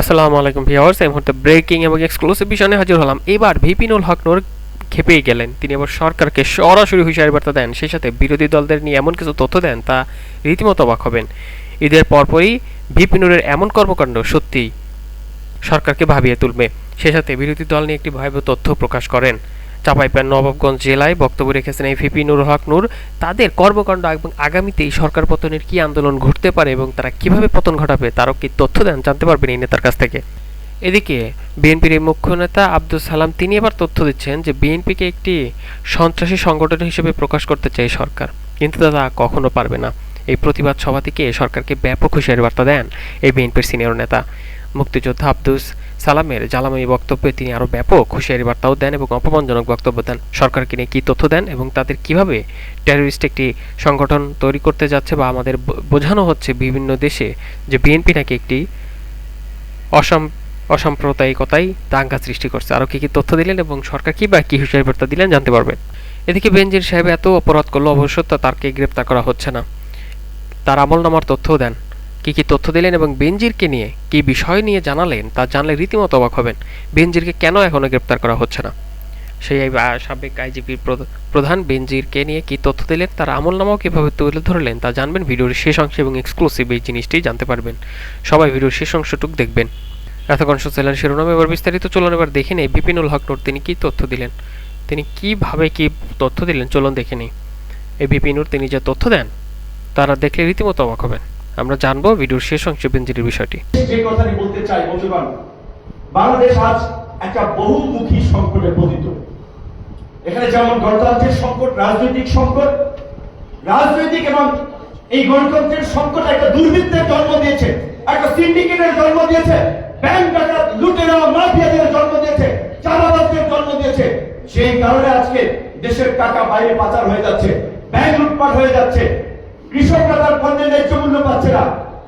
আসসালামু আলাইকুম ভিউয়ার্স, এই মুহূর্তে ব্রেকিং এবং এক্সক্লুসিভ বিষয় হাজির হলাম। এবার ভিপিনুল হক নূর খেপেই গেলেন। তিনি এবার সরকারকে সরাসরি হুঁশিয়ারি বার্তা দেন। সেই সাথে বিরোধী দলদের নিয়ে এমন কিছু তথ্য দেন তা রীতিমতো অবাক হবেন। ঈদের পরপরই ভিপিনুরের এমন কর্মকাণ্ড সত্যি সরকারকে ভাবিয়ে তুলবে। সেই সাথে বিরোধী দল নিয়ে একটি ভয়াবহ তথ্য প্রকাশ করেন। চাঁপাইপার নবাবগঞ্জ জেলায় বক্তব্য রেখেছেন এই ভিপি নুর হক নূর। তাদের কর্মকাণ্ড এবং আগামীতে এই সরকার পতনের কি আন্দোলন ঘটতে পারে এবং তারা কীভাবে পতন ঘটাবে, তারও কি তথ্য দেন জানতে পারবেন এই নেতার কাছ থেকে। এদিকে বিএনপির এই মুখ্য নেতা আব্দুল সালাম, তিনি এবার তথ্য দিচ্ছেন যে বিএনপিকে একটি সন্ত্রাসী সংগঠন হিসেবে প্রকাশ করতে চায় সরকার। কিন্তু তারা কখনো পারবে না। এই প্রতিবাদ সভা থেকে সরকারকে ব্যাপক হুঁশিয়ারি বার্তা দেন এই বিএনপির সিনিয়র নেতা। মুক্তিযোদ্ধা আব্দুস সালামের জ্বালাময়ী বক্তব্যে তিনি আরও ব্যাপক হুঁশিয়ারি বার্তাও দেন এবং অপমানজনক বক্তব্য দেন। সরকারকে নিয়ে কী তথ্য দেন এবং তাদের কীভাবে টেররিস্ট একটি সংগঠন তৈরি করতে যাচ্ছে বা আমাদের বোঝানো হচ্ছে বিভিন্ন দেশে যে বিএনপি নাকি একটি অসাম অসাম্প্রদায়িকতাই দাঙ্গা সৃষ্টি করছে। আরও কী কী তথ্য দিলেন এবং সরকার কী বা কী হুঁশিয়ারি বার্তা দিলেন জানতে পারবেন। এদিকে বেনজির সাহেব এত অপরাধ করল, অবশ্য তা তারকে গ্রেপ্তার করা হচ্ছে না। তার আমল নামার তথ্যও দেন। কী কী তথ্য দিলেন এবং বেনজিরকে নিয়ে কী বিষয় নিয়ে জানালেন তা জানলে রীতিমতো অবাক হবেন। বেনজিরকে কেন এখনও গ্রেপ্তার করা হচ্ছে না? সেই সাবেক আইজিপির প্রধান বেনজিরকে নিয়ে কী তথ্য দিলেন, তার আমল নামাও কীভাবে তুলে ধরলেন তা জানবেন ভিডিওর শেষ অংশে এবং এক্সক্লুসিভ এই জিনিসটি জানতে পারবেন। সবাই ভিডিওর শেষ অংশটুক দেখবেন। এতক্ষণ শুনছিলেন শিরোনাম, এবার বিস্তারিত চলুন, এবার দেখে নেই। বিপিনুল হক নূর তিনি কী তথ্য দিলেন? তিনি কীভাবে কি তথ্য দিলেন? চলুন দেখে নিই। এই বিপিনুর তিনি যে তথ্য দেন, তারা দেখলে রীতিমতো অবাক হবেন। আমরা জানব ভিডিওর শেষ অংশে বেনজিরের বিষয়টি। যে কথাটি বলতে চাই পারব বাংলাদেশ আজ একটা বহুমুখী সংকটে পতিত। এখানে যেমন গণতন্ত্রের সংকট, রাজনৈতিক সংকট, রাজনৈতিক এবং এই গণতন্ত্রের সংকট একটা দুর্বৃত্তের জন্ম দিয়েছে, একটা সিন্ডিকেটের জন্ম দিয়েছে, ব্যাংক ডাকাত, লুটেরা, মাফিয়াদের জন্ম দিয়েছে, চাঁদাবাজদের জন্ম দিয়েছে। সেই কারণে আজকে দেশের টাকা বাইরে পাচার হয়ে যাচ্ছে, ব্যাংক লুটপাট হয়ে যাচ্ছে। কৃষকরা তার পণ্যের ন্যায্য মূল্য পাচ্ছে না।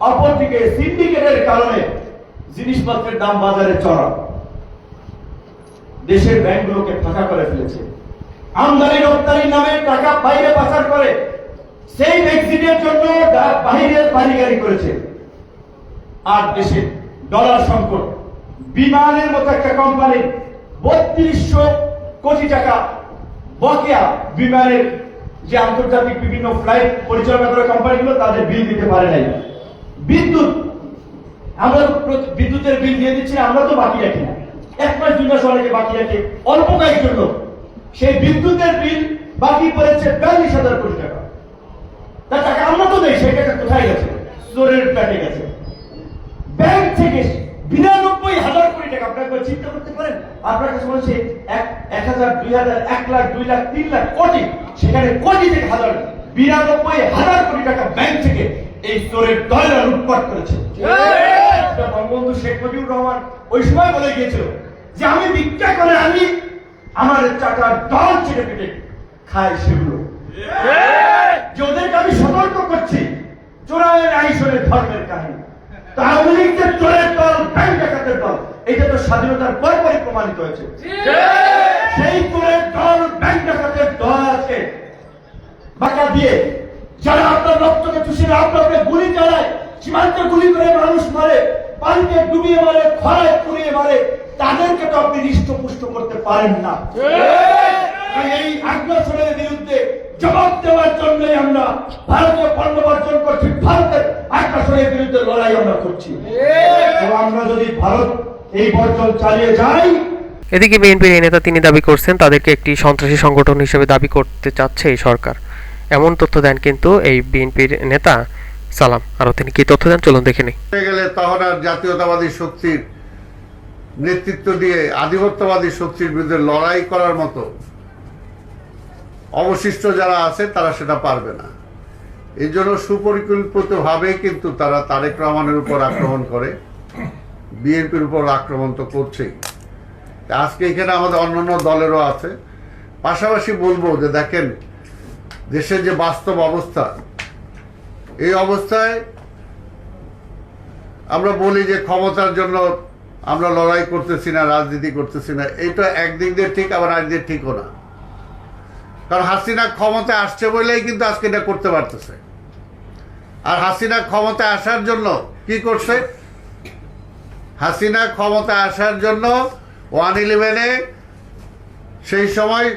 অপরদিকে সিন্ডিকেটের কারণে জিনিসপত্রের দাম বাজারে চড়া দেশের ব্যাংকগুলোকে ফাঁকা করে ফেলেছে। আমদানি রপ্তানির নামে টাকা বাইরে পাচার করে সেই এক্সিটের জন্য বাহিরের বাড়িগাড়ি করেছে। আর দেশে ডলার সংকট। বিমানের মতো একটা কোম্পানি বত্রিশশো কোটি টাকা বকেয়া বিমানের যে আন্তর্জাতিক বিভিন্ন ফ্লাইট পরিচালনা করে কোম্পানিগুলো তাদের বিল দিতে পারে নাই। বিদ্যুৎ, আমরা বিদ্যুতের বিল দিয়ে দিচ্ছি, আমরা তো বাকি রাখি না। এক মাস, দুই মাস অনেকে বাকি রাখে অল্প কয়েকজন লোক। সেই বিদ্যুতের বিল বাকি পড়েছে বিয়াল্লিশ হাজার কোটি টাকা। তার টাকা আমরা তো নেই, সেই টাকা কোথায় গেছে? চোরের প্যাটে গেছে। ব্যাংক থেকে বিরানব্বই হাজার কোটি টাকা একবার চিন্তা করতে পারেন? আপনার কাছে বলছে এক এক হাজার দুই হাজার এক লাখ দুই লাখ তিন লাখ কোটি সেখানে কোটি থেকে হাজার বিরানব্বই হাজার কোটি টাকা ব্যাংক থেকে এই চোরের দলেরা লুটপাট করেছে। বঙ্গবন্ধু শেখ মুজিবুর রহমান ওই সময় বলে গিয়েছিল যে আমি ভিক্ষা করে আমি আমার টাকার দল ছেড়ে পেটে খাই সেগুলো। যে ওদেরকে আমি সতর্ক করছি। আইসনের ধর্মের কাহিনী। আওয়ামী লীগ যে চোরের দল ব্যাংক ডাকাতের দল। এটা তো স্বাধীনতার পরপরই প্রমাণিত হয়েছে। সেই চোরের দল ব্যাংক ডাকাতের দল আছে। বাঁকা দিয়ে। যারা আপনার রক্তকে চুষে আপনাকে গুলি চালায় সীমান্তে গুলি করে মানুষ মারে পানিতে ডুবিয়ে মারে খরায় পুড়িয়ে মারে তাদেরকে তো আপনি হৃষ্টপুষ্ট করতে পারেন না। এই আগ্রাসনের বিরুদ্ধে জবাব দেওয়ার জন্যই আমরা ভারতীয় পণ্য বর্জন করছি। ভারতের আগ্রাসনের বিরুদ্ধে লড়াই আমরা করছি। আমরা যদি ভারত এই বর্জন চালিয়ে যাই এদিকে বিএনপির এই নেতা তিনি দাবি করছেন তাদেরকে একটি সন্ত্রাসী সংগঠন হিসেবে দাবি করতে চাচ্ছে এই সরকার। এমন তথ্য দেন কিন্তু এই বিএনপির নেতা সালাম। আরও তিনি কি তথ্য দেন? চলুন দেখে নিই। গেলে তখন আর জাতীয়তাবাদী শক্তির নেতৃত্ব দিয়ে আধিপত্যবাদী শক্তির বিরুদ্ধে লড়াই করার মতো অবশিষ্ট যারা আছে, তারা সেটা পারবে না। এই জন্য সুপরিকল্পিতভাবে কিন্তু তারা তারেক রহমানের উপর আক্রমণ করে। বিএনপির উপর আক্রমণ তো করছেই। আজকে এখানে আমাদের অন্যান্য দলেরও আছে। পাশাপাশি বলব যে দেখেন, দেশের যে বাস্তব অবস্থা, এই অবস্থায় আমরা বলি যে ক্ষমতার জন্য আমরা লড়াই করতেছি না, রাজনীতি করতেছি না। এটা একদিক দিয়ে ঠিক, আবার একদিক ঠিকও না। কারণ হাসিনা ক্ষমতায় আসছে বলেই কিন্তু আজকে এটা করতে পারতেছে। আর হাসিনা ক্ষমতায় আসার জন্য কি করছে? হাসিনা ক্ষমতায় আসার জন্য ওয়ান ইলেভেনে সেই সময়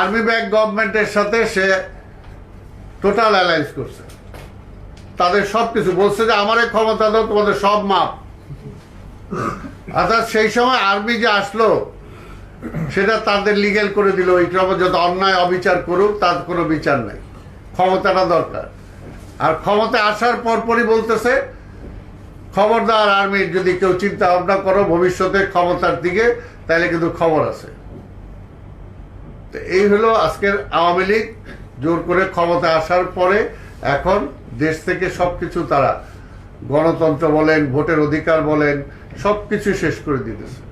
আর্মি ব্যাক গভর্নমেন্টের সাথে সে টোটাল অ্যালায়েন্স করছে। তাদের সব কিছু বলছে যে, আমার ক্ষমতা দাও, তোমাদের সব মাপ। অর্থাৎ সেই সময় আর্মি যে আসলো সেটা তাদের লিগেল করে দিল, এই ক্রমে যত অন্যায়, অবিচার করুক, তার কোনো বিচার নেই। ক্ষমতাটা দরকার। আর ক্ষমতা আসার পরপরই বলতেছে, খবরদার আর্মির যদি কেউ চিন্তা ভাবনা করো ভবিষ্যতে ক্ষমতার দিকে, তাহলে কিন্তু খবর আছে। তো এই হলো আজকের আওয়ামী লীগ, জোর করে ক্ষমতা আসার পরে এখন দেশ থেকে সবকিছু তারা গণতন্ত্র বলেন, ভোটের অধিকার বলেন, সবকিছু শেষ করে দিতেছে।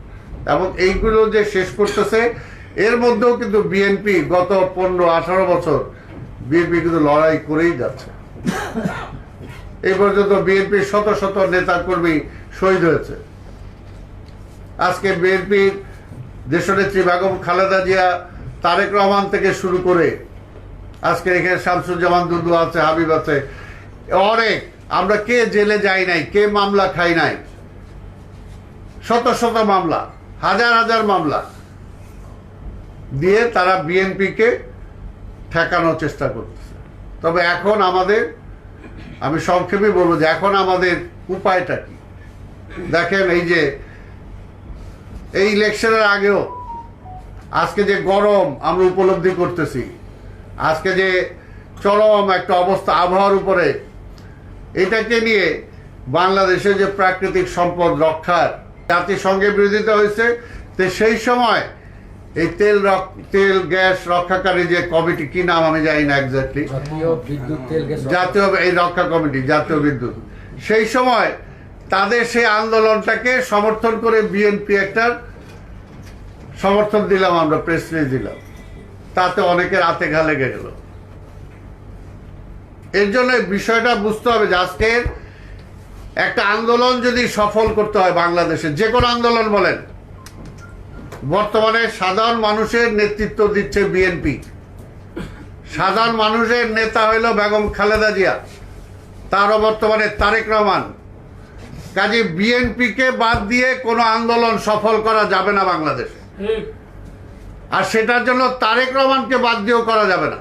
এবং এইগুলো যে শেষ করতেছে, এর মধ্যেও কিন্তু বিএনপি গত পনেরো, আঠারো বছর বিএনপি কিন্তু লড়াই করেই যাচ্ছে। এই পর্যন্ত বিএনপির শত শত নেতা কর্মী শহীদ হয়েছে। আজকে বিএনপির দেশনেত্রী বেগম খালেদা জিয়া, তারেক রহমান থেকে শুরু করে আজকে এখানে শামসুজ্জামান দুদু আছে, হাবিব আছে, অনেক। আমরা কে জেলে যাই নাই, কে মামলা খাই নাই? শত শত মামলা। হাজার হাজার মামলা দিয়ে তারা বিএনপিকে ঠেকানোর চেষ্টা করতেছে। তবে এখন আমাদের, আমি সংক্ষেপে বলব যে এখন আমাদের উপায়টা কি? দেখেন এই যে, এই ইলেকশনের আগেও আজকে যে গরম আমরা উপলব্ধি করতেছি, আজকে যে চরম একটা অবস্থা আবহাওয়ার উপরে, এটাকে নিয়ে বাংলাদেশে যে প্রাকৃতিক সম্পদ রক্ষার জাতিসংঘের বিরোধিতা হয়েছে। তো সেই সময় এই তেল তেল গ্যাস রক্ষাকারী যে কমিটি কি নাম আমি জানি না গ্যাস জাতীয় এই রক্ষা কমিটি জাতীয় বিদ্যুৎ। সেই সময় তাদের সেই আন্দোলনটাকে সমর্থন করে বিএনপি একটা সমর্থন দিলাম আমরা প্রেস রিলিজ দিলাম। তাতে অনেকের হাতে ঘা লেগে গেল। এর জন্য বিষয়টা বুঝতে হবে যে আজকের একটা আন্দোলন যদি সফল করতে হয় বাংলাদেশে, যে কোনো আন্দোলন বলেন। বর্তমানে সাধারণ মানুষের নেতৃত্ব দিচ্ছে বিএনপি। সাধারণ মানুষের নেতা হইল বেগম খালেদা জিয়া। তারও বর্তমানে তারেক রহমান। কাজে বিএনপিকে বাদ দিয়ে কোনো আন্দোলন সফল করা যাবে না বাংলাদেশে। আর সেটার জন্য তারেক রহমানকে বাদ দিয়েও করা যাবে না।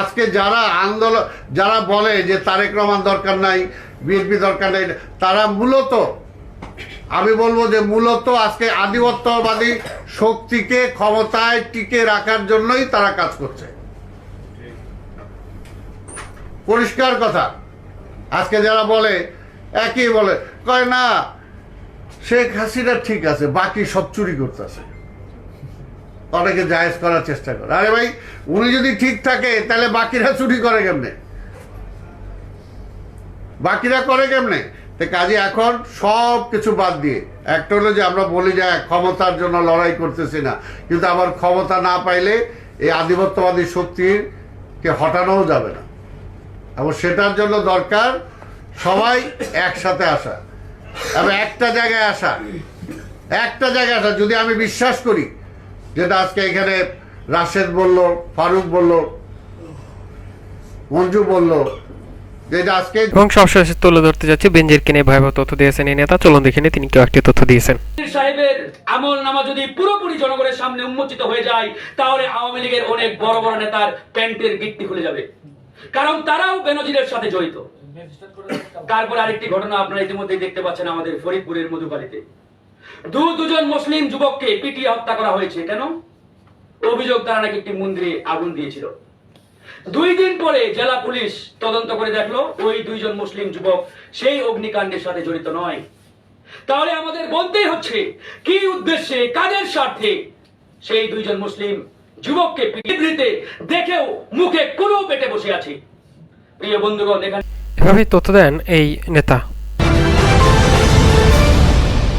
আজকে যারা আন্দোলন, যারা বলে যে তারেক রহমান দরকার নাই বিএনপি দরকার নেই। তারা মূলত, আমি বলব যে মূলত আজকে আধিপত্যবাদী শক্তিকে ক্ষমতায় টিকে রাখার জন্যই তারা কাজ করছে। পরিষ্কার কথা। আজকে যারা বলে, একই বলে, কয় না, শেখ হাসিনা ঠিক আছে, বাকি সব চুরি করতেছে। অনেকে জায়েজ করার চেষ্টা করে। আরে ভাই, উনি যদি ঠিক থাকে, তাহলে বাকিরা চুরি করে কেমনে? বাকিরা করে কেমনে? তো কাজে এখন সব কিছু বাদ দিয়ে, একটা হলো যে আমরা বলি যে ক্ষমতার জন্য লড়াই করতেছি না, কিন্তু আবার ক্ষমতা না পাইলে এই আধিপত্যবাদী শক্তির কে হটানোও যাবে না। এবং সেটার জন্য দরকার সবাই একসাথে আসা, এবং একটা জায়গায় আসা, একটা জায়গায় আসা। যদি আমি বিশ্বাস করি যেটা আজকে এখানে রাশেদ বলল, ফারুক বলল, মঞ্জু বলল এবং সবশেষে তুলে ধরতে যাচ্ছি বেঞ্জিরকে নিয়ে ভয়াবহ তথ্য দিয়েছেন এই নেতা। চলুন দেখে তিনি কেউ একটি তথ্য দিয়েছেন। সাহেবের আমল নামা যদি পুরোপুরি জনগণের সামনে উন্মোচিত হয়ে যায় তাহলে আওয়ামী লীগের অনেক বড় বড় নেতার প্যান্টের গিট্টি খুলে যাবে। কারণ তারাও বেনজিরের সাথে জড়িত। তারপর আরেকটি ঘটনা আপনারা ইতিমধ্যেই দেখতে পাচ্ছেন আমাদের ফরিদপুরের মধুবাড়িতে। দু দুজন মুসলিম যুবককে পিটিয়ে হত্যা করা হয়েছে। কেন? অভিযোগ তারা নাকি একটি মন্দিরে আগুন দিয়েছিল। দুই দিন পরে জেলা পুলিশ তদন্ত করে দেখল ওই দুইজন মুসলিম যুবক সেই অগ্নিকাণ্ডের সাথে জড়িত নয়। তাহলে আমাদের বলতেই হচ্ছে, কি উদ্দেশ্যে, কাদের স্বার্থে সেই দুইজন মুসলিম যুবককে পৃথিবীতে দেখেও মুখে কোনো পেটে বসে আছে? প্রিয় বন্ধুগণ, এখানে এভাবেই তথ্য দেন এই নেতা।